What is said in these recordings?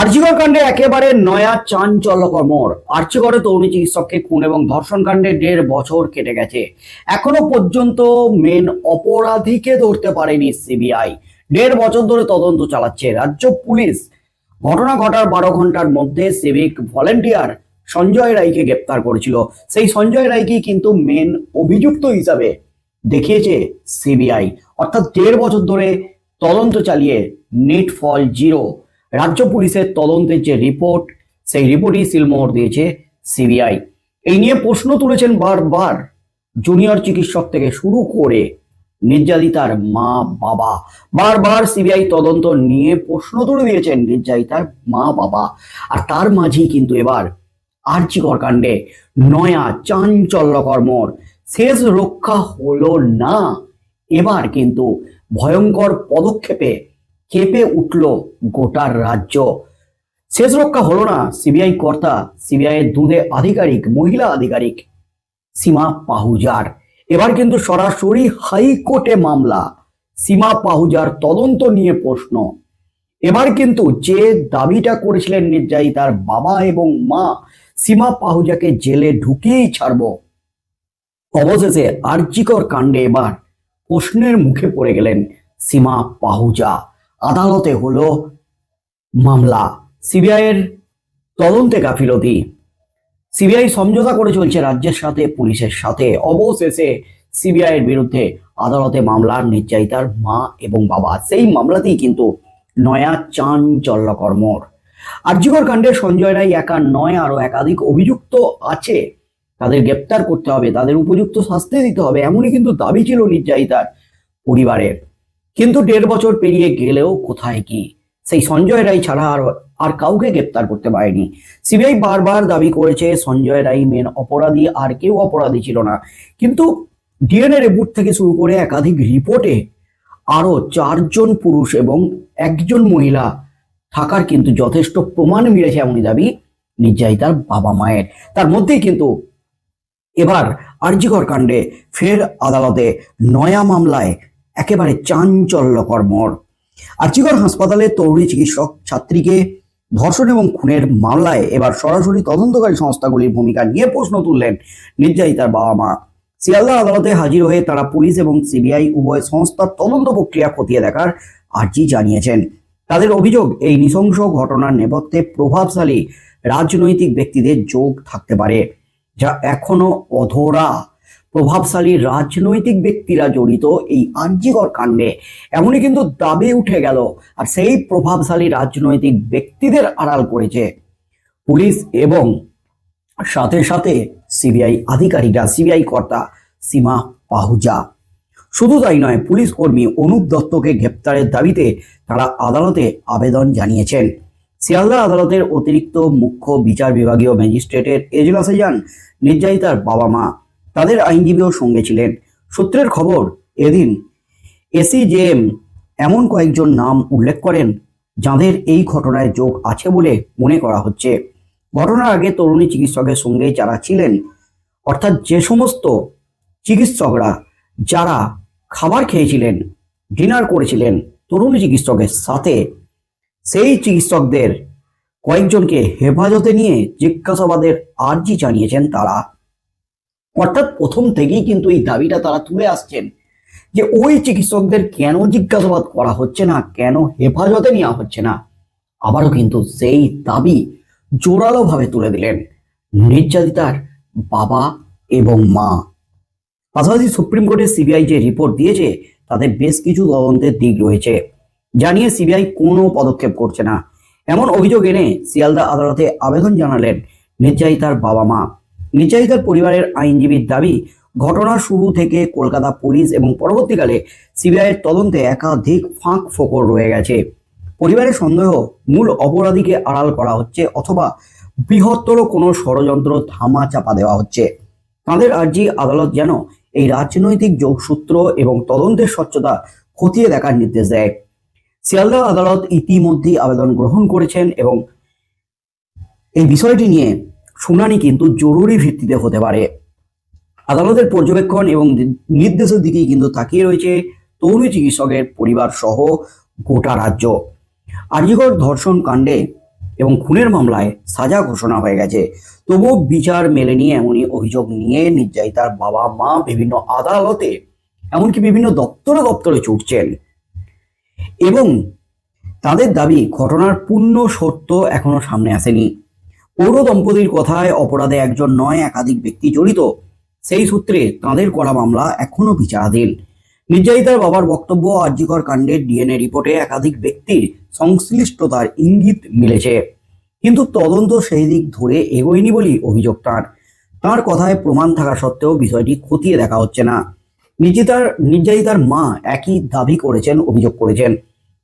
আর্চিকর কাণ্ডে একেবারে নয়া চাঞ্চল্যকর মোড়। আর্চিকরে তরুণী চিকিৎসককে খুন এবং ধর্ষণ কাণ্ডে দেড় বছর কেটে গেছে। এখনও পর্যন্ত মেন অপরাধীকে ধরতে পারেনি সিবিআই। দেড় বছর ধরে তদন্ত চালাচ্ছে রাজ্য পুলিশ। ঘটনা ঘটার বারো ঘণ্টার মধ্যে সিভিক ভলেন্টিয়ার সঞ্জয় রায়কে গ্রেপ্তার করেছিল। সেই সঞ্জয় রায়কে কিন্তু মেন অভিযুক্ত হিসাবে দেখিয়েছে সিবিআই। অর্থাৎ দেড় বছর ধরে তদন্ত চালিয়ে নেট ফল জিরো রাজ্য পুলিশের তদন্তের যে রিপোর্ট সেই রিপোর্টই সিলমোহর দিয়েছে সিবিআই এই নিয়ে প্রশ্ন তুলেছেন বারবার জুনিয়র চিকিৎসক থেকে শুরু করে নির্যাতিতার মা বাবা বারবার সিবিআই তদন্ত নিয়ে প্রশ্ন তুলে দিয়েছেন নির্যাতিতার মা বাবা আর তার মাঝেই কিন্তু এবার আর্চিকর কাণ্ডে নয়া চাঞ্চল্যকর মোড়। শেষ রক্ষা হলো না। এবার কিন্তু ভয়ঙ্কর পদক্ষেপে কেঁপে উঠল গোটার রাজ্য। শেষ রক্ষা হলো না সিবিআই কর্তা, সিবিআই এর দুধে আধিকারিক, মহিলা আধিকারিক, সীমা পাহুজার। এবার কিন্তু সরাসরি হাইকোর্টে মামলা, সীমা পাহুজার তদন্ত নিয়ে প্রশ্ন। এবার কিন্তু যে দাবিটা করেছিলেন নির্যাতিতার বাবা এবং মা, সীমা পাহুজাকে জেলে ঢুকিয়েই ছাড়বো। অবশেষে আর্যিকর কাণ্ডে এবার প্রশ্নের মুখে পড়ে গেলেন সীমা পাহুজা। আদালতে হলো মামলা। সিবিআইয়ের তদন্তে গাফিলতি। সিবিআই সমঝোতা করে চলছে রাজ্যের সাথে, পুলিশের সাথে। অবশেষে সিবিআই এর বিরুদ্ধে আদালতে মামলার নির্যাতিতার মা এবং বাবা। সেই মামলাতেই কিন্তু নয়া চাঞ্চল্যকর মোড়। আর্যিকর কাণ্ডে সঞ্জয় রায় একা নয় আরও একাধিক অভিযুক্ত আছে। তাদের গ্রেপ্তার করতে হবে, তাদের উপযুক্ত শাস্তি দিতে হবে, এমনই কিন্তু দাবি ছিল নির্যাতিতার পরিবারের। কিন্তু দেড় বছর পেরিয়ে গেলেও কোথায় কি? সেই সঞ্জয় রায় ছাড়া আর আর কাউকে গ্রেপ্তার করতে পারেনি। সিবিআই বারবার দাবি করেছে সঞ্জয় রায় মেন অপরাধী, আর কেউ অপরাধী ছিল না। কিন্তু ডিএনএ রিপোর্ট থেকে শুরু করে একাধিক রিপোর্টে আরও চারজন পুরুষ এবং একজন মহিলা থাকার কিন্তু যথেষ্ট প্রমাণ মিলেছে এমনই দাবি নির্যাতিতার বাবা মায়ের। তার মধ্যেই কিন্তু এবার আরজিকর কাণ্ডে ফের আদালতে নয়া মামলায় একেবারে চাঞ্চল্যকর মোড় আর্চিকর হাসপাতালে তরুণী চিকিৎসক ছাত্রীকে ধর্ষণ এবং খুনের মামলায় এবার সরাসরি তদন্তকারী সংস্থাগুলির ভূমিকা নিয়ে প্রশ্ন তুললেন নির্যাতিতার বাবা মা শিয়ালদা আদালতে হাজির হয়ে তারা পুলিশ এবং সিবিআই উভয় সংস্থার তদন্ত প্রক্রিয়া খতিয়ে দেখার আর্জি জানিয়েছেন। তাদের অভিযোগ, এই নৃশংস ঘটনার নেপথ্যে প্রভাবশালী রাজনৈতিক ব্যক্তিদের যোগ থাকতে পারে, যা এখনও অধরা। প্রভাবশালী রাজনৈতিক ব্যক্তিরা জড়িত এই আর্যিকর কাণ্ডে। এমনই কিন্তু দাবি উঠে গেল আর সেই প্রভাবশালী রাজনৈতিক ব্যক্তিদের আড়াল করেছে। পুলিশ এবং সাথে সাথে সিবিআই আধিকারিকরা, সিবিআই কর্তা সীমা পাহুজা। শুধু তাই নয়, পুলিশ কর্মী অনুপ দত্তকে গ্রেপ্তারের দাবিতে তারা আদালতে আবেদন জানিয়েছেন। শিয়ালদা আদালতের অতিরিক্ত মুখ্য বিচার বিভাগীয় ম্যাজিস্ট্রেটের এজলাসে যান নির্যাতিতার বাবা মা। তাদের আইনজীবীও সঙ্গে ছিলেন। সূত্রের খবর, এদিন এসিজেএম এমন কয়েকজন নাম উল্লেখ করেন, যাদের এই ঘটনায় যোগ আছে বলে মনে করা হচ্ছে। ঘটনার আগে তরুণী চিকিৎসকের সঙ্গে যারা ছিলেন, অর্থাৎ যে সমস্ত চিকিৎসকরা যারা খাবার খেয়েছিলেন, ডিনার করেছিলেন তরুণী চিকিৎসকের সাথে, সেই চিকিৎসকদের কয়েকজনকে হেফাজতে নিয়ে জিজ্ঞাসাবাদের আর্জি জানিয়েছেন তারা। অর্থাৎ প্রথম থেকেই কিন্তু এই দাবিটা তারা তুলে আসছেন যে ওই চিকিৎসকদের কেন জিজ্ঞাসাবাদ করা হচ্ছে না, কেন হেফাজতে নেওয়া হচ্ছে না। আবারও কিন্তু সেই দাবি জোরালোভাবে তুলে দিলেন নির্যাতিতার বাবা এবং মা। পাশাপাশি সুপ্রিম কোর্টের সিবিআই যে রিপোর্ট দিয়েছে তাদের বেশ কিছু তদন্তের দিক রয়েছে। জানিয়ে সিবিআই কোনো পদক্ষেপ করছে না। এমন অভিযোগ এনে শিয়ালদা আদালতে আবেদন জানালেন নির্যাতিতার বাবা মা নির্যাতিতার পরিবারের আইনজীবীর দাবি ঘটনার শুরু থেকে কলকাতা পুলিশ এবং পরবর্তীকালে সিবিআইয়ের তদন্তে একাধিক ফাঁক ফোকর রয়ে গেছে। পরিবারের সন্দেহ মূল অপরাধীকে আড়াল করা হচ্ছে অথবা বৃহত্তর কোনো ষড়যন্ত্র থামা চাপা দেওয়া হচ্ছে। তাঁদের আর্জি আদালত যেন এই রাজনৈতিক যোগসূত্র এবং তদন্তের স্বচ্ছতা খতিয়ে দেখার নির্দেশ দেয়। শিয়ালদা আদালত ইতিমধ্যেই আবেদন গ্রহণ করেছেন এবং এই বিষয়টি নিয়ে শুনানি কিন্তু জরুরি ভিত্তিতে হতে পারে। আদালতের পর্যবেক্ষণ এবং নির্দেশের দিকেই কিন্তু তাকিয়ে রয়েছে তরুণী চিকিৎসকের পরিবার সহ গোটা রাজ্য। আর্যিকর ধর্ষণ কাণ্ডে এবং খুনের মামলায় সাজা ঘোষণা হয়ে গেছে। তবুও বিচার মেলেনি এমনই অভিযোগ নিয়ে নির্যাতিতার বাবা, মা, বিভিন্ন আদালতে, এমনকি বিভিন্ন দপ্তরে দপ্তরে ছুটছেন। এবং তাদের দাবি, ঘটনার পূর্ণ সত্য এখনও সামনে আসেনি। পৌর দম্পতির কথায় অপরাধে একজন নয় একাধিক ব্যক্তি জড়িত। সেই সূত্রে তাদের করা মামলা এখনও বিচারাধীন। নির্যাতিতার বাবার বক্তব্য আর্যিকর কাণ্ডের ডিএনএ রিপোর্টে একাধিক ব্যক্তির সংশ্লিষ্টতার ইঙ্গিত মিলেছে। কিন্তু তদন্ত সেই দিক ধরে এগোয়নি বলেই অভিযোগ তাঁর। তাঁর কথায় প্রমাণ থাকা সত্ত্বেও বিষয়টি খতিয়ে দেখা হচ্ছে না। নির্যাতিতার নির্যাতিতার মা একই দাবি করেছেন, অভিযোগ করেছেন।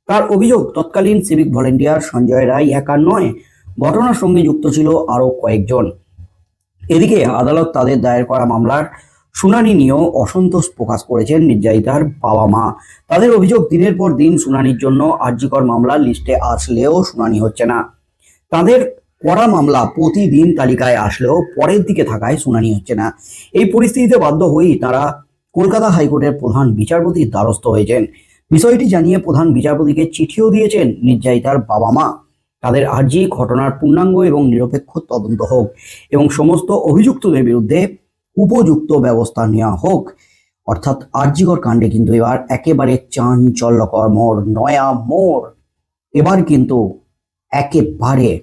তার অভিযোগ তৎকালীন সিভিক ভলেন্টিয়ার সঞ্জয় রায় একা নয় ঘটনার সঙ্গে যুক্ত ছিল আরও কয়েকজন। এদিকে আদালত তাদের দায়ের করা মামলার শুনানি নিয়েও অসন্তোষ প্রকাশ করেছেন নির্যাতিতার বাবা মা। তাদের অভিযোগ, দিনের পর দিন শুনানির জন্য আর্যিকর মামলা লিস্টে আসলেও শুনানি হচ্ছে না। তাদের করা মামলা প্রতিদিন তালিকায় আসলেও পরের দিকে থাকায় শুনানি হচ্ছে না। এই পরিস্থিতিতে বাধ্য হয়েই তারা কলকাতা হাইকোর্টের প্রধান বিচারপতির দ্বারস্থ হয়েছেন। বিষয়টি জানিয়ে প্রধান বিচারপতিকে চিঠিও দিয়েছেন নির্যাতিতার বাবা মা। তাদের আর্জি, ঘটনার পূর্ণাঙ্গ এবং নিরপেক্ষ তদন্ত হোক এবং সমস্ত অভিযুক্তদের বিরুদ্ধে উপযুক্ত ব্যবস্থা নেওয়া হোক। অর্থাৎ আর্জিকর কাণ্ডে কিন্তু এবার একেবারে চাঞ্চল্যকর মোড়, নয়া মোড়। এবার কিন্তু একেবারে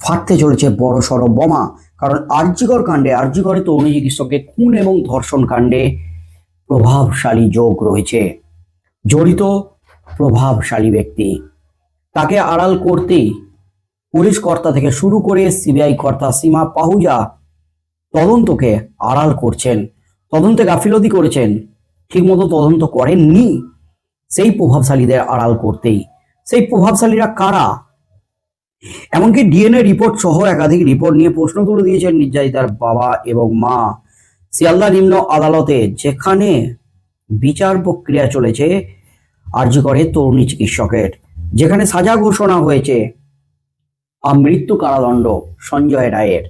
ফাটতে চলেছে বড় সড়ো বোমা। কারণ আর্যিকর কাণ্ডে আর্যিকরে তরুণী চিকিৎসককে খুন এবং ধর্ষণ কাণ্ডে প্রভাবশালী যোগ রয়েছে। জড়িত প্রভাবশালী ব্যক্তি তাকে আড়াল করতেই পুলিশ কর্তা থেকে শুরু করে সিবিআই কর্তা সীমা পাহুজা তদন্তকে আড়াল করছেন, তদন্তে গাফিলতি করেছেন, ঠিকমতো তদন্ত করেননি। সেই প্রভাবশালীদের আড়াল করতেই। সেই প্রভাবশালীরা কারা? এমনকি ডিএনএ রিপোর্ট সহ একাধিক রিপোর্ট নিয়ে প্রশ্ন তুলে দিয়েছেন নির্যাতিতার বাবা এবং মা। শিয়ালদা নিম্ন আদালতে যেখানে বিচার প্রক্রিয়া চলেছে, আর্জি করে তরুণী চিকিৎসকের। যেখানে সাজা ঘোষণা হয়েছে মৃত্যু কারাদণ্ড সঞ্জয় রায়ের।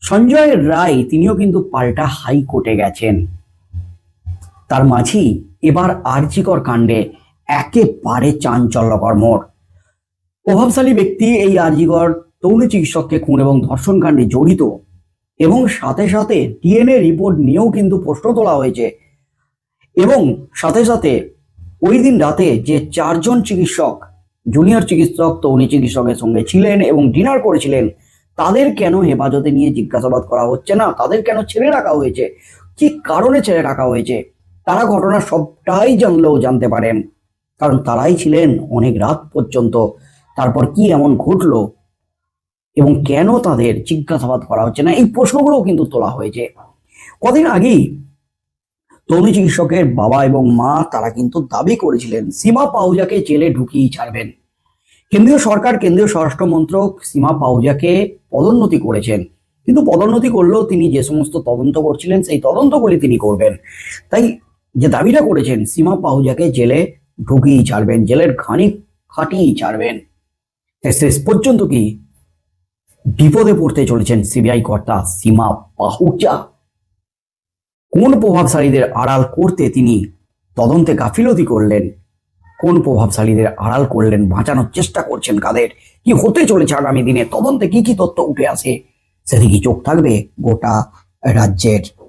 সঞ্জয় রায় তিনিও কিন্তু পাল্টা হাইকোর্টে গেছেন। তার মাঝেই এবার আর্জিকর কাণ্ডে একেবারে চাঞ্চল্যকর মোড়। প্রভাবশালী ব্যক্তি এই আর্জিকর তরুণী চিকিৎসককে খুন এবং ধর্ষণ কাণ্ডে জড়িত এবং সাথে সাথে ডিএনএ রিপোর্ট নিয়েও কিন্তু প্রশ্ন তোলা হয়েছে। এবং সাথে সাথে ওই দিন রাতে যে চারজন চিকিৎসক জুনিয়র চিকিৎসক তরুণী চিকিৎসকের সঙ্গে ছিলেন এবং ডিনার করেছিলেন, তাদের কেন হেফাজতে নিয়ে জিজ্ঞাসাবাদ করা হচ্ছে না? তাদের কেন ছেড়ে রাখা হয়েছে? কি কারণে ছেড়ে রাখা হয়েছে? তারা ঘটনা সবটাই জানলেও জানতে পারেন। কারণ তারাই ছিলেন অনেক রাত পর্যন্ত। তারপর কি এমন ঘটলো? এবং কেন তাদের জিজ্ঞাসাবাদ করা হচ্ছে না? এই প্রশ্নগুলোও কিন্তু তোলা হয়েছে। কদিন আগেই তরুণী চিকিৎসকের বাবা এবং মা তারা কিন্তু দাবি করেছিলেন, সীমা পাউজাকে জেলে ঢুকিয়ে ছাড়বেন। কেন্দ্রীয় সরকার, কেন্দ্রীয় স্বরাষ্ট্র মন্ত্রক সীমা পাউজাকে পদোন্নতি করেছেন। কিন্তু পদোন্নতি করলেও তিনি যে সমস্ত তদন্ত করছিলেন, সেই তদন্তগুলি তিনি করবেন। তাই যে দাবিটা করেছেন, সীমা পাহুজাকে জেলে ঢুকিয়ে ছাড়বেন, জেলের ঘানি খাটিয়েই ছাড়বেন। শেষ পর্যন্ত কি বিপদে পড়তে চলেছেন সিবিআই কর্তা সীমা পাহুজা? কোন প্রভাবশালীদের আড়াল করতে তিনি তদন্তে গাফিলতি করলেন? কোন প্রভাবশালীদের আড়াল করলেন? বাঁচানোর চেষ্টা করছেন কাদের? কি হতে চলেছে আগামী দিনে? তদন্তে কি কি তথ্য উঠে আসে? সেদিকে চোখ থাকবে? গোটা রাজ্যের